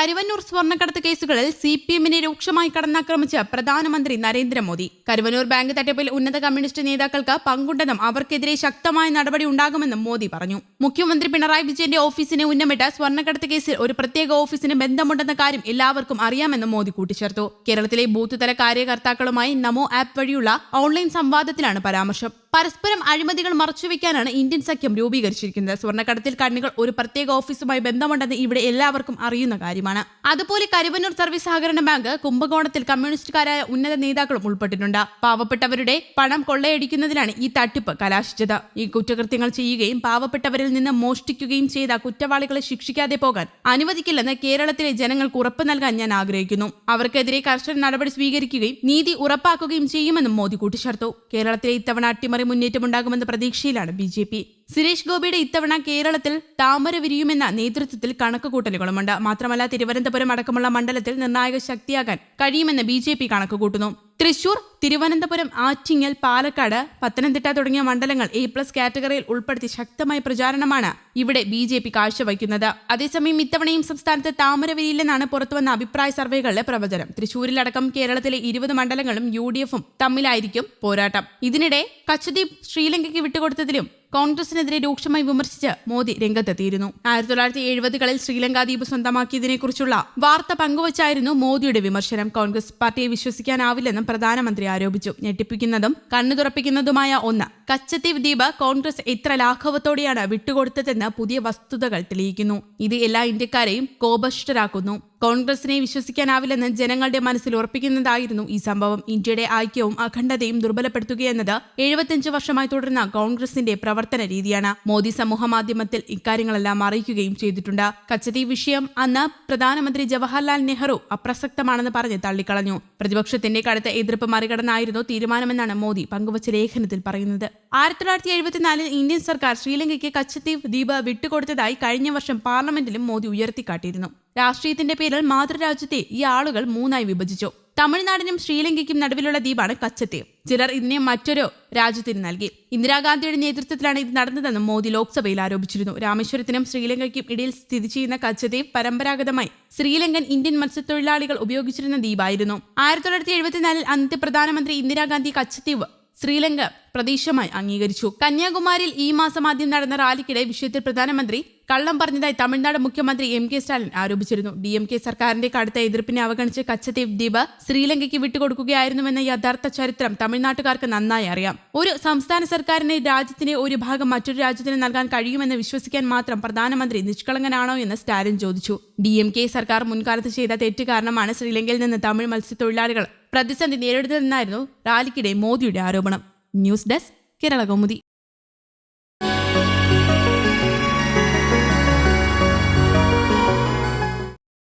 കരുവന്നൂർ സ്വർണക്കടത്ത് കേസുകളിൽ C P എമ്മിനെ രൂക്ഷമായി കടന്നാക്രമിച്ച് പ്രധാനമന്ത്രി നരേന്ദ്രമോദി. കരുവന്നൂർ ബാങ്ക് തട്ടിപ്പിൽ ഉന്നത കമ്മ്യൂണിസ്റ്റ് നേതാക്കൾക്ക് പങ്കുണ്ടെന്നും അവർക്കെതിരെ ശക്തമായ നടപടി ഉണ്ടാകുമെന്നും മോദി പറഞ്ഞു. മുഖ്യമന്ത്രി പിണറായി വിജയന്റെ ഓഫീസിനെ ഉന്നമിട്ട സ്വർണക്കടത്ത് കേസിൽ ഒരു പ്രത്യേക ഓഫീസിന് ബന്ധമുണ്ടെന്ന കാര്യം എല്ലാവർക്കും അറിയാമെന്നും മോദി കൂട്ടിച്ചേർത്തു. കേരളത്തിലെ ബൂത്ത് തല കാര്യകർത്താക്കളുമായി നമോ ആപ്പ് വഴിയുള്ള ഓൺലൈൻ സംവാദത്തിലാണ് പരാമർശം. പരസ്പരം അഴിമതികൾ മറച്ചുവെക്കാനാണ് ഇന്ത്യൻ സഖ്യം രൂപീകരിച്ചിരിക്കുന്നത്. സ്വർണക്കടത്തിൽ കണ്ണികൾ ഒരു പ്രത്യേക ഓഫീസുമായി ബന്ധമുണ്ടെന്ന് ഇവിടെ എല്ലാവർക്കും അറിയുന്ന കാര്യമാണ്. അതുപോലെ കരുവന്നൂർ സർവീസ് സഹകരണ ബാങ്ക് കുംഭകോണത്തിൽ കമ്മ്യൂണിസ്റ്റുകാരായ ഉന്നത നേതാക്കളും ഉൾപ്പെട്ടിട്ടുണ്ട്. പാവപ്പെട്ടവരുടെ പണം കൊള്ളയടിക്കുന്നതിലാണ് ഈ തട്ടിപ്പ് കലാശിച്ചത്. ഈ കുറ്റകൃത്യങ്ങൾ ചെയ്യുകയും പാവപ്പെട്ടവരിൽ നിന്ന് മോഷ്ടിക്കുകയും ചെയ്ത കുറ്റവാളികളെ ശിക്ഷിക്കാതെ പോകാൻ അനുവദിക്കില്ലെന്ന് കേരളത്തിലെ ജനങ്ങൾക്ക് ഉറപ്പ് നൽകാൻ ഞാൻ ആഗ്രഹിക്കുന്നു. അവർക്കെതിരെ കർശന നടപടി സ്വീകരിക്കുകയും നീതി ഉറപ്പാക്കുകയും ചെയ്യുമെന്നും മോദി കൂട്ടിച്ചേർത്തു. കേരളത്തിലെ ഇത്തവണ അട്ടിമറി മുന്നേറ്റമുണ്ടാകുമെന്ന പ്രതീക്ഷയിലാണ് ബി ജെ പി. സുരേഷ് ഗോപിയുടെ ഇത്തവണ കേരളത്തിൽ താമര വിരിയുമെന്ന നേതൃത്വത്തിൽ കണക്കുകൂട്ടലുകളുമുണ്ട്. മാത്രമല്ല തിരുവനന്തപുരം അടക്കമുള്ള മണ്ഡലത്തിൽ നിർണായക ശക്തിയാകാൻ കഴിയുമെന്ന് ബി ജെ പി കണക്കുകൂട്ടുന്നു. തൃശൂർ തിരുവനന്തപുരം ആറ്റിങ്ങൽ പാലക്കാട് പത്തനംതിട്ട തുടങ്ങിയ മണ്ഡലങ്ങൾ എ പ്ലസ് കാറ്റഗറിയിൽ ഉൾപ്പെടുത്തി ശക്തമായ പ്രചാരണമാണ് ഇവിടെ ബി ജെ പി കാഴ്ചവയ്ക്കുന്നത് അതേസമയം ഇത്തവണയും സംസ്ഥാനത്ത് താമരവിരിയില്ലെന്നാണ് പുറത്തുവന്ന അഭിപ്രായ സർവേകളിലെ പ്രവചനം. തൃശൂരിലടക്കം കേരളത്തിലെ ഇരുപത് മണ്ഡലങ്ങളും യു ഡി എഫും തമ്മിലായിരിക്കും പോരാട്ടം. ഇതിനിടെ കച്ചദ്വീപ് ശ്രീലങ്കയ്ക്ക് വിട്ടുകൊടുത്തതിലും കോൺഗ്രസിനെതിരെ രൂക്ഷമായി വിമർശിച്ച് മോദി രംഗത്തെത്തിയിരുന്നു. ആയിരത്തി തൊള്ളായിരത്തി എഴുപതുകളിൽ ശ്രീലങ്ക ദ്വീപ് സ്വന്തമാക്കിയതിനെക്കുറിച്ചുള്ള വാർത്ത പങ്കുവച്ചായിരുന്നു മോദിയുടെ വിമർശനം. കോൺഗ്രസ് പാർട്ടിയെ വിശ്വസിക്കാനാവില്ലെന്നും പ്രധാനമന്ത്രി ആരോപിച്ചു. ഞെട്ടിപ്പിക്കുന്നതും കണ്ണു തുറപ്പിക്കുന്നതുമായ ഒന്ന് കച്ചത്തീവ് ദ്വീപ് കോൺഗ്രസ് എത്ര ലാഘവത്തോടെയാണ് വിട്ടുകൊടുത്തതെന്ന് പുതിയ വസ്തുതകൾ തെളിയിക്കുന്നു. ഇത് എല്ലാ ഇന്ത്യക്കാരെയും കോപഷ്ടരാക്കുന്നു കോൺഗ്രസിനെ വിശ്വസിക്കാനാവില്ലെന്ന് ജനങ്ങളുടെ മനസ്സിൽ ഉറപ്പിക്കുന്നതായിരുന്നു ഈ സംഭവം. ഇന്ത്യയുടെ ഐക്യവും അഖണ്ഡതയും ദുർബലപ്പെടുത്തുകയെന്നത് എഴുപത്തിയഞ്ച് വർഷമായി തുടരുന്ന കോൺഗ്രസിന്റെ പ്രവർത്തന രീതിയാണ്. മോദി സമൂഹ മാധ്യമത്തിൽ ഇക്കാര്യങ്ങളെല്ലാം അറിയിക്കുകയും ചെയ്തിട്ടുണ്ട്. കച്ചതി വിഷയം അന്ന് പ്രധാനമന്ത്രി ജവഹർലാൽ നെഹ്റു അപ്രസക്തമാണെന്ന് പറഞ്ഞ് തള്ളിക്കളഞ്ഞു. പ്രതിപക്ഷത്തിന്റെ കടുത്ത എതിർപ്പ് മറികടന്നായിരുന്നു തീരുമാനമെന്നാണ് മോദി പങ്കുവച്ച ലേഖനത്തിൽ പറയുന്നത്. ആയിരത്തി തൊള്ളായിരത്തി എഴുപത്തിനാലിൽ ഇന്ത്യൻ സർക്കാർ ശ്രീലങ്കയ്ക്ക് കച്ചത്തീവ് ദ്വീപ് വിട്ടുകൊടുത്തതായി കഴിഞ്ഞ വർഷം പാർലമെന്റിലും മോദി ഉയർത്തിക്കാട്ടിയിരുന്നു. രാഷ്ട്രീയത്തിന്റെ പേരിൽ മാതൃരാജ്യത്തെ ഈ ആളുകൾ മൂന്നായി വിഭജിച്ചു. തമിഴ്നാടിനും ശ്രീലങ്കയ്ക്കും നടുവിലുള്ള ദ്വീപാണ് കച്ചത്തീവ് ചിലർ ഇതിനെ മറ്റൊരു രാജ്യത്തിന് നൽകി. ഇന്ദിരാഗാന്ധിയുടെ നേതൃത്വത്തിലാണ് ഇത് നടന്നതെന്നും മോദി ലോക്സഭയിൽ ആരോപിച്ചിരുന്നു. രാമേശ്വരത്തിനും ശ്രീലങ്കയ്ക്കും ഇടയിൽ സ്ഥിതി ചെയ്യുന്ന കച്ചദ്വീപ് പരമ്പരാഗതമായി ശ്രീലങ്കൻ ഇന്ത്യൻ മത്സ്യത്തൊഴിലാളികൾ ഉപയോഗിച്ചിരുന്ന ദ്വീപായിരുന്നു. ആയിരത്തി തൊള്ളായിരത്തി എഴുപത്തിനാലിൽ അന്നത്തെ പ്രധാനമന്ത്രി ഇന്ദിരാഗാന്ധി കച്ചദ്വീപ് ശ്രീലങ്ക പ്രതീക്ഷമായി അംഗീകരിച്ചു. കന്യാകുമാരിയിൽ ഈ മാസം ആദ്യം നടന്ന റാലിക്കിടെ വിഷയത്തിൽ പ്രധാനമന്ത്രി കള്ളം പറഞ്ഞതായി തമിഴ്നാട് മുഖ്യമന്ത്രി എം കെ സ്റ്റാലിൻ ആരോപിച്ചിരുന്നു. ഡി എം കെ സർക്കാരിന്റെ കടുത്ത എതിർപ്പിനെ അവഗണിച്ച് കച്ചദ്വീപ് ദ്വീപ് ശ്രീലങ്കയ്ക്ക് വിട്ടുകൊടുക്കുകയായിരുന്നുവെന്ന യഥാർത്ഥ ചരിത്രം തമിഴ്നാട്ടുകാർക്ക് നന്നായി അറിയാം. ഒരു സംസ്ഥാന സർക്കാരിനെ രാജ്യത്തിന്റെ ഒരു ഭാഗം മറ്റൊരു രാജ്യത്തിന് നൽകാൻ കഴിയുമെന്ന് വിശ്വസിക്കാൻ മാത്രം പ്രധാനമന്ത്രി നിഷ്കളങ്കനാണോ എന്ന് സ്റ്റാലിൻ ചോദിച്ചു. ഡി എം കെ സർക്കാർ മുൻകാലത്ത് ചെയ്ത തെറ്റ് കാരണമാണ് ശ്രീലങ്കയിൽ നിന്ന് തമിഴ് മത്സ്യത്തൊഴിലാളികൾ പ്രതിസന്ധി നേരിടുന്നതെന്നായിരുന്നു റാലിക്കിടെ മോദിയുടെ ആരോപണം. News desk Kerala Kaumudi